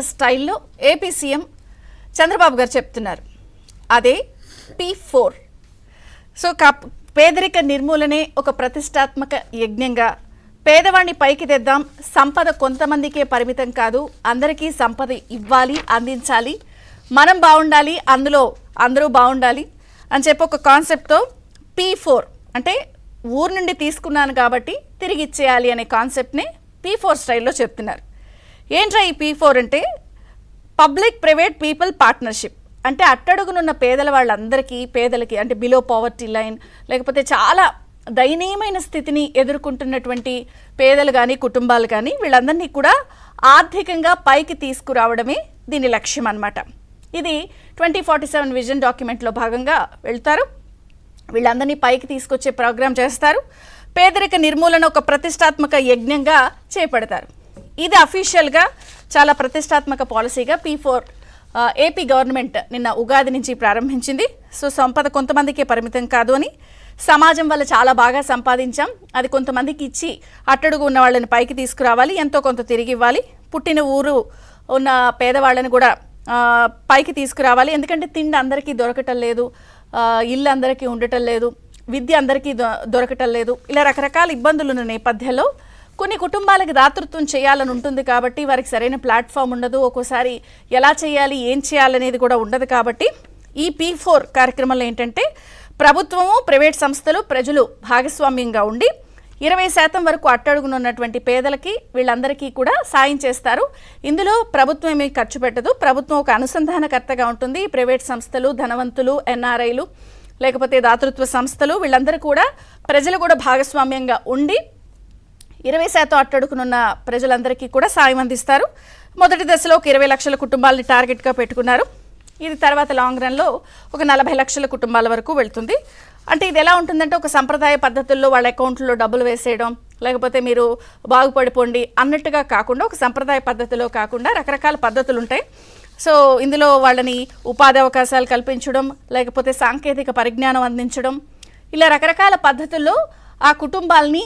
స్టైల్లో AP CM Chandrababu గారు చెప్తున్నారు. అదే పీ ఫోర్. సో పేదరిక నిర్మూలనే ఒక ప్రతిష్టాత్మక యజ్ఞంగా పేదవాడిని పైకి తెద్దాం. సంపద కొంతమందికే పరిమితం కాదు. అందరికీ సంపద ఇవ్వాలి అందించాలి. మనం బాగుండాలి అందులో అందరూ బాగుండాలి అని చెప్పి ఒక కాన్సెప్ట్తో పీ ఫోర్ అంటే ఊరు నుండి తీసుకున్నాను కాబట్టి తిరిగి ఇచ్చేయాలి అనే కాన్సెప్ట్ని పీ ఫోర్ స్టైల్లో చెప్తున్నారు. ఏంట్రా ఈ పీ ఫోర్ అంటే? పబ్లిక్ ప్రైవేట్ పీపుల్ పార్ట్నర్షిప్ అంటే అట్టడుగునున్న పేదల వాళ్ళందరికీ పేదలకి అంటే బిలో పావర్టీ లైన్ లేకపోతే చాలా దయనీయమైన స్థితిని ఎదుర్కొంటున్నటువంటి పేదలు కానీ కుటుంబాలు కానీ వీళ్ళందరినీ కూడా ఆర్థికంగా పైకి తీసుకురావడమే దీని లక్ష్యం అన్నమాట. ఇది ట్వంటీ ఫార్టీ సెవెన్ విజన్ డాక్యుమెంట్లో భాగంగా వెళ్తారు. వీళ్ళందరినీ పైకి తీసుకొచ్చే ప్రోగ్రాం చేస్తారు. పేదరిక నిర్మూలన ఒక ప్రతిష్టాత్మక యజ్ఞంగా చేపడతారు. ఇది అఫీషియల్గా చాలా ప్రతిష్టాత్మక పాలసీగా పీ ఫోర్ ఏపీ గవర్నమెంట్ నిన్న ఉగాది నుంచి ప్రారంభించింది. సో సంపద కొంతమందికే పరిమితం కాదు అని సమాజం వల్ల చాలా బాగా సంపాదించాం. అది కొంతమందికి ఇచ్చి అట్టడుగు ఉన్న వాళ్ళని పైకి తీసుకురావాలి ఎంతో కొంత తిరిగి ఇవ్వాలి. పుట్టిన ఊరు ఉన్న పేదవాళ్ళని కూడా పైకి తీసుకురావాలి. ఎందుకంటే తిండి అందరికీ దొరకటం లేదు ఇల్లు అందరికీ ఉండటం లేదు విద్య అందరికీ దొ- దొరకటం లేదు. ఇలా రకరకాల ఇబ్బందులు ఉన్న నేపథ్యంలో కొన్ని కుటుంబాలకు దాతృత్వం చేయాలని ఉంటుంది కాబట్టి వారికి సరైన ప్లాట్ఫామ్ ఉండదు. ఒక్కోసారి ఎలా చేయాలి ఏం చేయాలనేది కూడా ఉండదు కాబట్టి ఈ పీ ఫోర్ కార్యక్రమంలో ఏంటంటే ప్రభుత్వము ప్రైవేట్ సంస్థలు ప్రజలు భాగస్వామ్యంగా ఉండి ఇరవై శాతం వరకు అట్టడుగునున్నటువంటి పేదలకి వీళ్ళందరికీ కూడా సాయం చేస్తారు. ఇందులో ప్రభుత్వం ఏమీ ఖర్చు పెట్టదు. ప్రభుత్వం ఒక అనుసంధానకర్తగా ఉంటుంది. ప్రైవేట్ సంస్థలు ధనవంతులు ఎన్ఆర్ఐలు లేకపోతే దాతృత్వ సంస్థలు వీళ్ళందరూ కూడా ప్రజలు కూడా భాగస్వామ్యంగా ఉండి ఇరవై శాతం అట్టడుకునున్న ప్రజలందరికీ కూడా సాయం అందిస్తారు. మొదటి దశలో ఒక ఇరవై లక్షల కుటుంబాలని టార్గెట్గా పెట్టుకున్నారు. ఇది తర్వాత లాంగ్ రన్లో ఒక నలభై లక్షల కుటుంబాల వరకు వెళ్తుంది. అంటే ఇది ఎలా ఉంటుందంటే ఒక సంప్రదాయ పద్ధతుల్లో వాళ్ళ అకౌంట్లో డబ్బులు వేసేయడం లేకపోతే మీరు బాగుపడిపోండి అన్నట్టుగా కాకుండా ఒక సంప్రదాయ పద్ధతిలో కాకుండా రకరకాల పద్ధతులు ఉంటాయి. సో ఇందులో వాళ్ళని ఉపాధి అవకాశాలు కల్పించడం లేకపోతే సాంకేతిక పరిజ్ఞానం అందించడం ఇలా రకరకాల పద్ధతుల్లో ఆ కుటుంబాల్ని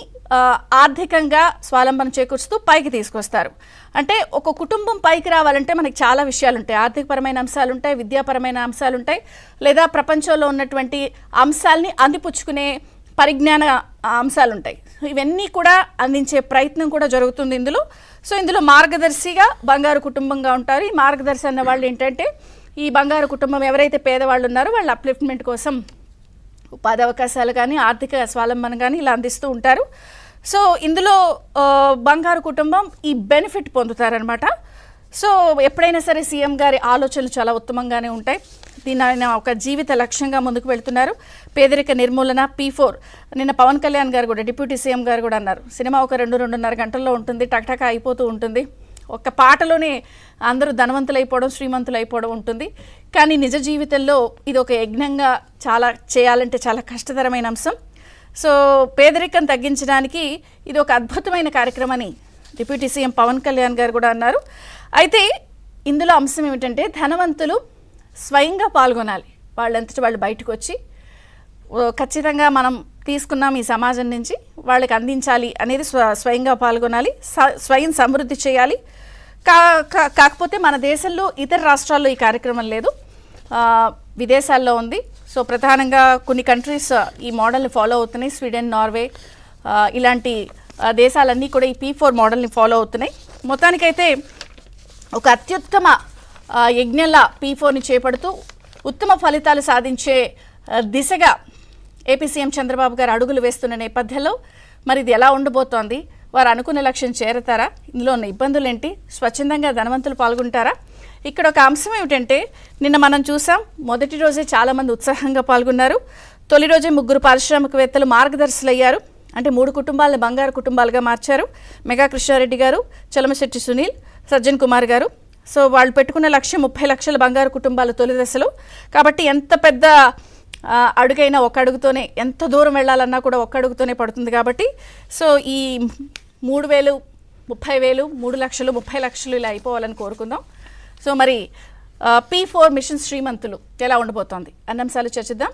ఆర్థికంగా స్వాలంబన చేకూరుస్తూ పైకి తీసుకొస్తారు. అంటే ఒక కుటుంబం పైకి రావాలంటే మనకి చాలా విషయాలు ఉంటాయి ఆర్థికపరమైన అంశాలు ఉంటాయి విద్యాపరమైన అంశాలు ఉంటాయి లేదా ప్రపంచంలో ఉన్నటువంటి అంశాల్ని అందిపుచ్చుకునే పరిజ్ఞాన అంశాలు ఉంటాయి ఇవన్నీ కూడా అందించే ప్రయత్నం కూడా జరుగుతుంది ఇందులో. సో ఇందులో మార్గదర్శిగా బంగారు కుటుంబంగా ఉంటారు. ఈ మార్గదర్శి అన్న వాళ్ళు ఏంటంటే ఈ బంగారు కుటుంబం ఎవరైతే పేదవాళ్ళు ఉన్నారో వాళ్ళ అప్లిఫ్ట్మెంట్ కోసం ఉపాధి అవకాశాలు కానీ ఆర్థిక స్వాలంబన కానీ ఇలా అందిస్తూ ఉంటారు. సో ఇందులో బంగారు కుటుంబం ఈ బెనిఫిట్ పొందుతారనమాట సో ఎప్పుడైనా సరే సీఎం గారి ఆలోచనలు చాలా ఉత్తమంగానే ఉంటాయి. దీన్ని ఆయన ఒక జీవిత లక్ష్యంగా ముందుకు వెళ్తున్నారు. పేదరిక నిర్మూలన పీ ఫోర్. నిన్న పవన్ కళ్యాణ్ గారు కూడా డిప్యూటీ సీఎం గారు కూడా అన్నారు. సినిమా ఒక రెండు రెండున్నర గంటల్లో ఉంటుంది టక్టక అయిపోతూ ఉంటుంది. ఒక్క పాటలోనే అందరూ ధనవంతులు అయిపోవడం శ్రీమంతులు అయిపోవడం ఉంటుంది. కానీ నిజ జీవితంలో ఇది ఒక యజ్ఞంగా చాలా చేయాలంటే చాలా కష్టతరమైన అంశం. సో పేదరికం తగ్గించడానికి ఇది ఒక అద్భుతమైన కార్యక్రమని డిప్యూటీ సీఎం పవన్ కళ్యాణ్ గారు కూడా అన్నారు. అయితే ఇందులో అంశం ఏమిటంటే ధనవంతులు స్వయంగా పాల్గొనాలి. వాళ్ళంతటి వాళ్ళు బయటకు వచ్చి ఖచ్చితంగా మనం తీసుకున్నాం ఈ సమాజం నుంచి వాళ్ళకి అందించాలి అనేది స్వ స్వయంగా పాల్గొనాలి స- స్వయం సమృద్ధి చేయాలి. కా కా- కాకపోతే మన దేశంలో ఇతర రాష్ట్రాల్లో ఈ కార్యక్రమం లేదు. విదేశాల్లో ఉంది. సో ప్రధానంగా కొన్ని కంట్రీస్ uh, ఈ మోడల్ని ఫాలో అవుతున్నాయి. స్వీడన్ నార్వే uh, ఇలాంటి uh, దేశాలన్నీ కూడా ఈ పీ ఫోర్ మోడల్ని ఫాలో అవుతున్నాయి. మొత్తానికైతే ఒక అత్యుత్తమ యజ్ఞలా యజ్ఞంలా పీ ఫోర్ని చేపడుతూ ఉత్తమ ఫలితాలు సాధించే దిశగా ఏపీ సీఎం చంద్రబాబు గారు అడుగులు వేస్తున్న నేపథ్యంలో మరి ఇది ఎలా ఉండబోతోంది? వారు అనుకున్న లక్ష్యం చేరతారా? ఇందులో ఉన్న ఇబ్బందులు ఏంటి స్వచ్ఛందంగా ధనవంతులు పాల్గొంటారా? ఇక్కడ ఒక అంశం ఏమిటంటే నిన్న మనం చూసాం మొదటి రోజే చాలామంది ఉత్సాహంగా పాల్గొన్నారు. తొలి రోజే ముగ్గురు పారిశ్రామికవేత్తలు మార్గదర్శులయ్యారు. అంటే మూడు కుటుంబాలను బంగారు కుటుంబాలుగా మార్చారు. మెగా కృష్ణారెడ్డి గారు చలమశెట్టి సునీల్ సజ్జన్ కుమార్ గారు. సో వాళ్ళు పెట్టుకున్న లక్ష్యం ముప్పై లక్షల బంగారు కుటుంబాలు తొలి దశలో. కాబట్టి ఎంత పెద్ద అడుగైనా ఒక అడుగుతోనే ఎంత దూరం వెళ్ళాలన్నా కూడా ఒక్క అడుగుతోనే పడుతుంది కాబట్టి. సో ఈ మూడు వేలు ముప్పై వేలు మూడు లక్షలు ముప్పై లక్షలు ఇలా అయిపోవాలని కోరుకుందాం. సో మరి పీ ఫోర్ మిషన్ శ్రీమంతులు ఎలా ఉండబోతోంది? అన్న అంశాలు చర్చిద్దాం.